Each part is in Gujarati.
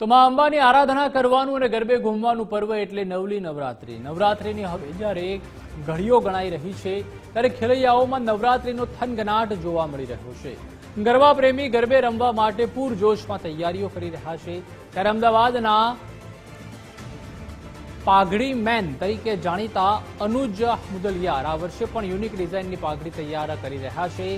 તો મા અંબાની આરાધના કરવાનું અને ગરબે ઘૂમવાનું પર્વ એટલે નવલી નવરાત્રી. નવરાત્રીની હવે જ્યારે ઘડીઓ ગણાઈ રહી છે, ત્યારે ખેલૈયાઓમાં નવરાત્રીનો થનગનાટ જોવા મળી રહ્યો છે. ગરબા પ્રેમી ગરબે રમવા માટે પૂરજોશમાં તૈયારીઓ કરી રહ્યા છે. ત્યારે અમદાવાદના પાઘડી મેન તરીકે જાણીતા અનુજ મુદલિયાર આ વર્ષે પણ યુનિક ડિઝાઇનની પાઘડી તૈયાર કરી રહ્યા છે.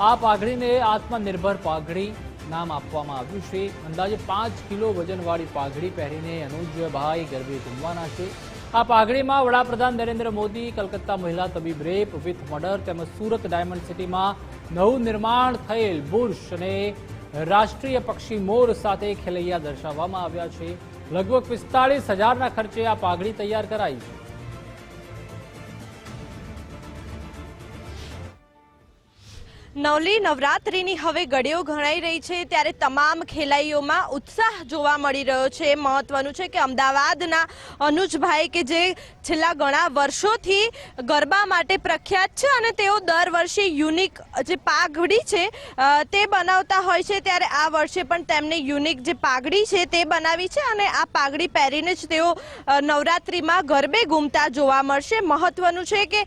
આ પાઘડીને આત્મનિર્ભર પાઘડી નામ આપવામાં આવ્યું છે. અંદાજે પાંચ કિલો વજનવાળી પાઘડી પહેરીને અનુજભાઈ ગરબે ઘૂમવાના છે. આ પાઘડીમાં વડાપ્રધાન નરેન્દ્ર મોદી, કલકત્તા મહિલા તબીબ રેપ વિથ મર્ડર તેમજ સુરત ડાયમંડ સિટીમાં નવું નિર્માણ થયેલ બુર્શ અને રાષ્ટ્રીય પક્ષી મોર સાથે ખેલૈયા દર્શાવવામાં આવ્યા છે. લગભગ પિસ્તાળીસ હજારના ખર્ચે આ પાઘડી તૈયાર કરાઈ છે. નવલી નવરાત્રિની હવે ગળીઓ ગણાઈ રહી છે ત્યારે તમામ ખેલાઈઓમાં ઉત્સાહ જોવા મળી રહ્યો છે. મહત્વનું છે કે અમદાવાદના અનુજભાઈ કે જે છેલ્લા ઘણા વર્ષોથી ગરબા માટે પ્રખ્યાત છે અને તેઓ દર વર્ષે યુનિક જે પાઘડી છે તે બનાવતા હોય છે. ત્યારે આ વર્ષે પણ તેમને યુનિક જે પાઘડી છે તે બનાવી છે અને આ પાઘડી પહેરીને જ તેઓ નવરાત્રિમાં ગરબે ઘૂમતા જોવા મળશે. મહત્વનું છે કે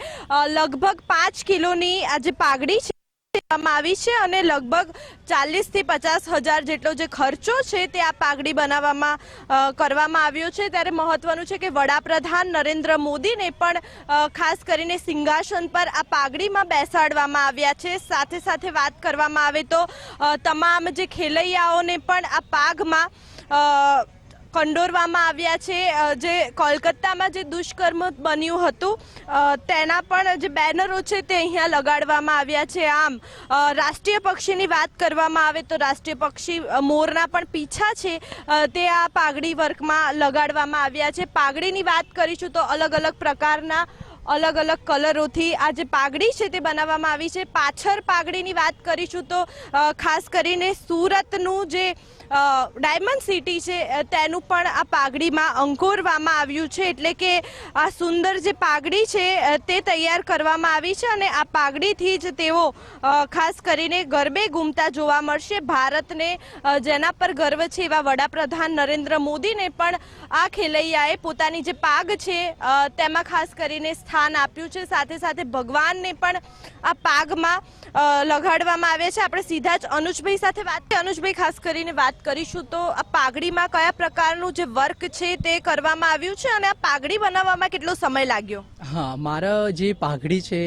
લગભગ પાંચ કિલોની આ જે પાઘડી છે કરવામાં આવી છે અને લગભગ ચાલીસથી પચાસ હજાર જેટલો જે ખર્ચો છે તે આ પાઘડી બનાવવામાં કરવામાં આવ્યો છે. ત્યારે મહત્વનું છે કે વડાપ્રધાન નરેન્દ્ર મોદીને પણ ખાસ કરીને સિંહાસન પર આ પાઘડીમાં બેસાડવામાં આવ્યા છે. સાથે સાથે વાત કરવામાં આવે તો તમામ જે ખેલૈયાઓને પણ આ પાઘમાં કંડોરવામાં આવ્યા છે જે કોલકાતામાં જે દુષ્કર્મ બન્યું હતું તેના પણ જે બેનરો છે તે અહીંયા લગાડવામાં આવ્યા છે. આમ રાષ્ટ્રીય પક્ષીની વાત કરવામાં આવે તો રાષ્ટ્રીય પક્ષી મોરના પણ પીછા છે તે આ પાઘડી વર્કમાં લગાડવામાં આવ્યા છે. પાઘડીની વાત કરીશું તો અલગ અલગ પ્રકારના અલગ અલગ કલરોથી આ જે પાઘડી છે તે બનાવવામાં આવી છે. પાછળ પાઘડીની વાત કરીશું તો ખાસ કરીને સુરતનું જે ડાયમંડ સિટી છે તેનું પણ આ પાઘડીમાં અંકોરવામાં આવ્યું છે. એટલે કે આ સુંદર જે પાઘડી છે તે તૈયાર કરવામાં આવી છે અને આ પાઘડીથી જ તેઓ ખાસ કરીને ગરબે ગુમતા જોવા મળશે. ભારતને જેના પર ગર્વ છે એવા વડાપ્રધાન નરેન્દ્ર મોદીને પણ આ ખેલૈયાએ પોતાની જે પાગ છે તેમાં ખાસ કરીને સ્થાન આપ્યું છે. સાથે સાથે ભગવાનને પણ આ પાગમાં લગાડવામાં આવે છે. આપણે સીધા જ અનુજભાઈ સાથે વાત અનુજભાઈ ખાસ કરીને વાત કરીશું તો આ પાઘડીમાં કયા પ્રકારનું જે વર્ક છે તે કરવામાં આવ્યું છે અને આ પાઘડી બનાવવામાં કેટલો સમય લાગ્યો? હા, મારા જે પાઘડી છે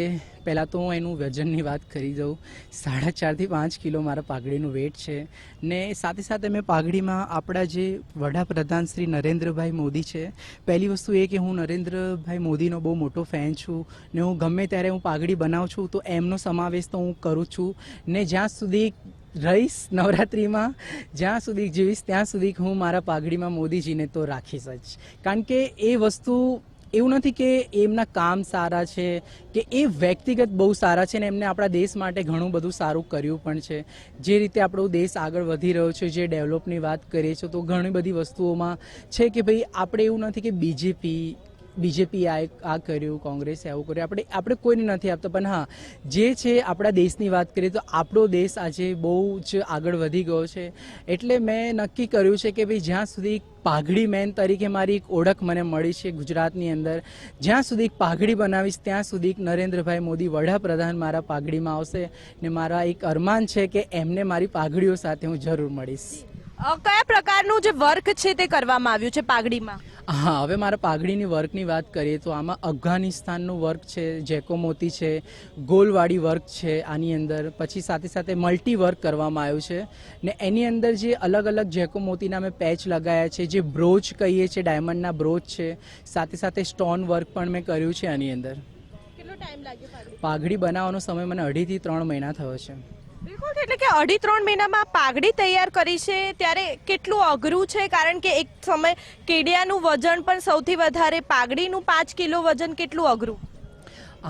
પહેલાં તો હું એનું વજનની વાત કરી દઉં. સાડા ચારથી પાંચ કિલો મારા પાઘડીનું વેટ છે. ને સાથે સાથે મેં પાઘડીમાં આપણા જે વડાપ્રધાન શ્રી નરેન્દ્રભાઈ મોદી છે, પહેલી વસ્તુ એ કે હું નરેન્દ્રભાઈ મોદીનો બહુ મોટો ફેન છું ને હું ગમે ત્યારે હું પાઘડી બનાવું છું તો એમનો સમાવેશ તો હું કરું છું. ને જ્યાં સુધી રહીશ નવરાત્રિમાં, જ્યાં સુધી જીવીશ ત્યાં સુધી હું મારા પાઘડીમાં મોદીજીને તો રાખીશ જ. કારણ કે એ વસ્તુ એવું નથી કે એમના કામ સારા છે, કે એ વ્યક્તિગત બહુ સારા છે ને એમને આપણા દેશ માટે ઘણું બધું સારું કર્યું પણ છે. જે રીતે આપણો દેશ આગળ વધી રહ્યો છે, જે ડેવલપની વાત કરીએ છીએ, તો ઘણી બધી વસ્તુઓમાં છે કે ભાઈ, આપણે એવું નથી કે બીજેપી બીજેપી આ આ કર્યું, કોંગ્રેસે આવું કર્યું. આપણે આપણે કોઈને નથી આપતો, પણ હા, જે છે આપણા દેશની વાત કરીએ તો આપણો દેશ આજે બહુ જ આગળ વધી ગયો છે. એટલે મેં નક્કી કર્યું છે કે ભાઈ જ્યાં સુધી પાઘડી મેન તરીકે મારી એક ઓળખ મને મળી છે ગુજરાતની અંદર, જ્યાં સુધી પાઘડી બનાવીશ, ત્યાં સુધી નરેન્દ્રભાઈ મોદી વડાપ્રધાન મારા પાઘડીમાં આવશે ને મારા એક અરમાન છે કે એમને મારી પાઘડીઓ સાથે હું જરૂર મળીશ. કયા પ્રકારનું જે વર્ક છે તે કરવામાં આવ્યું છે પાઘડીમાં? હા હવે મારા પાઘડીની વર્કની વાત કરીએ તો આમાં અફઘાનિસ્તાનનું વર્ક છે જેકોમોતી છે ગોલવાળી વર્ક છે આની અંદર પછી સાથે સાથે મલ્ટી વર્ક કરવામાં આવ્યું છે. ને એની અંદર જે અલગ અલગ જેકોમોતીના મેં પેચ લગાવ્યા છે જે બ્રોચ કહીએ છીએ ડાયમંડના બ્રોચ છે સાથે સાથે સ્ટોન વર્ક પણ મેં કર્યું છે આની અંદર. કેટલો ટાઈમ લાગ્યો પાઘડી બનાવવાનો સમય મને અઢીથી ત્રણ મહિના થયો છે. બિલકુલ, એટલે કે અઢી ત્રણ મહિનામાં પાઘડી તૈયાર કરી છે, ત્યારે કેટલું અઘરું છે? કારણ કે એક સમય કેડિયાનું વજન પણ સૌથી વધારે, પાઘડીનું પાંચ કિલો વજન કેટલું અઘરું?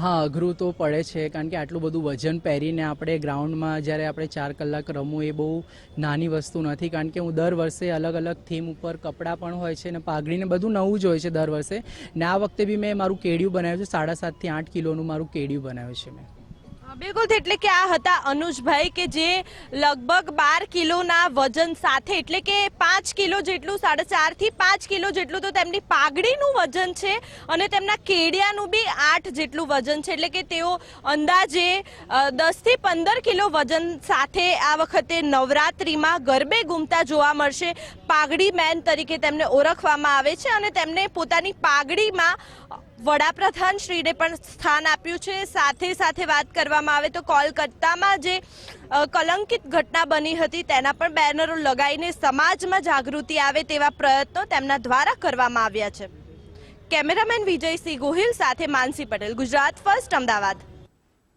હા, અઘરું તો પડે છે, કારણ કે આટલું બધું વજન પહેરીને આપણે ગ્રાઉન્ડમાં જ્યારે આપણે ચાર કલાક રમવું એ બહુ નાની વસ્તુ નથી, કારણ કે હું દર વર્ષે અલગ અલગ થીમ ઉપર કપડાં પણ હોય છે અને પાઘડીને બધું નવું જ હોય છે દર વર્ષે. ને આ વખતે બી મેં મારું કેડિયું બનાવ્યું છે, સાડા સાતથી આઠ કિલોનું મારું કેડિયું બનાવ્યું છે મેં. બિલકુલ એટલે કે આ હતા અનુજભાઈ કે જે લગભગ બાર કિલોના વજન સાથે, એટલે કે પાંચ કિલો જેટલું, સાડા ચારથી પાંચ કિલો જેટલું તો તેમની પાઘડીનું વજન છે અને તેમના કેડિયાનું બી આઠ જેટલું વજન છે. એટલે કે તેઓ અંદાજે દસથી પંદર કિલો વજન સાથે આ વખતે નવરાત્રિમાં ગરબે ગુમતા જોવા મળશે. પાઘડી મેન તરીકે તેમને ઓળખવામાં આવે છે અને તેમને પોતાની પાઘડીમાં વડાપ્રધાન શ્રીને પણ સ્થાન આપ્યું છે. સાથે સાથે વાત કરવામાં આવે તો કોલકાતામાં જે કલંકિત ઘટના બની હતી, તેના પણ બેનરો લગાવીને સમાજમાં જાગૃતિ આવે તેવા પ્રયત્નો તેમના દ્વારા કરવામાં આવ્યા છે. કેમેરામેન વિજયસિંહ ગોહિલ સાથે માનસી પટેલ, ગુજરાત ફર્સ્ટ, અમદાવાદ.